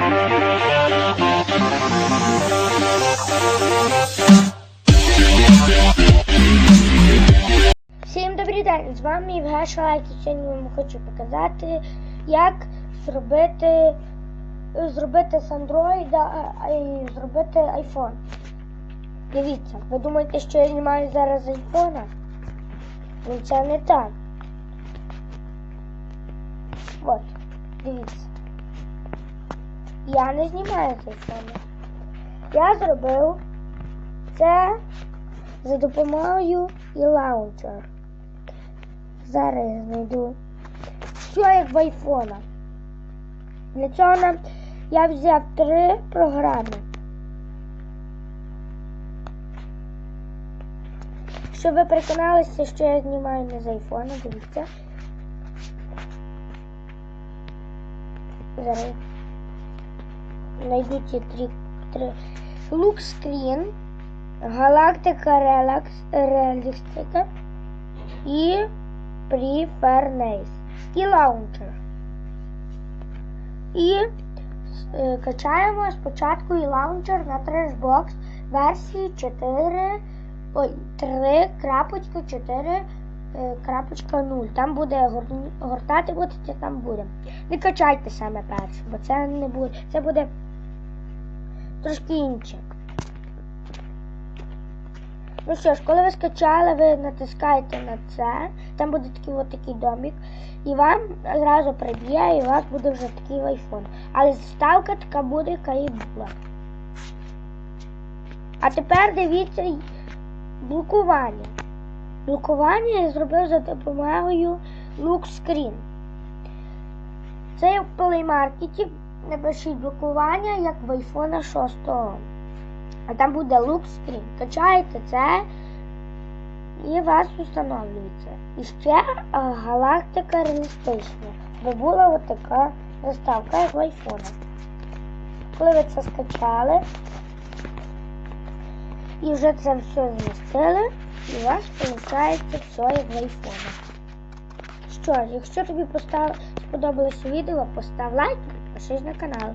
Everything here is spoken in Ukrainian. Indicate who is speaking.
Speaker 1: Всім добрий день! З вами Євген Шалайк і сьогодні вам хочу показати, як зробити, зробити з Android і зробити iPhone. Дивіться, ви думаєте, що я знімаю зараз з iPhone? Ну це не так. От, дивіться. Я не знімаю з iPhone. Я зробив це за допомогою і лаунчер. Зараз знайду. Що як в айфона. Для цього нам я взяв три програми. Щоб ви переконалися, що я знімаю не з айфона, дивіться. Зараз знайду ці три, три. Look screen. Галактика Релакс, Реалістика і Preferness і Launcher. І е, качаємо спочатку і Launcher на Trashbox версії 4, ой, 3.4 е, крапочка 0. Там буде гор- гортати будете, там буде. Не качайте саме перше, бо це не буде. Це буде трошки інше. Ну що ж, коли ви скачали, ви натискаєте на це, там буде такий от такий домик, і вам одразу приб'є, і у вас буде вже такий айфон. Але ставка така буде, яка і була. А тепер дивіться блокування. Блокування я зробив за допомогою Look Screen. Це в Play Напишіть блокування, як в iPhone 6. А там буде look screen. Качаєте це і вас встановлюється. І ще галактика реалістична. Бо була от така заставка, як в айфона. Коли ви це скачали і вже це все змістили, і у вас виходить все як в айфона. Що ж, якщо тобі постав... сподобалося відео, постав лайк і підпишись на канал.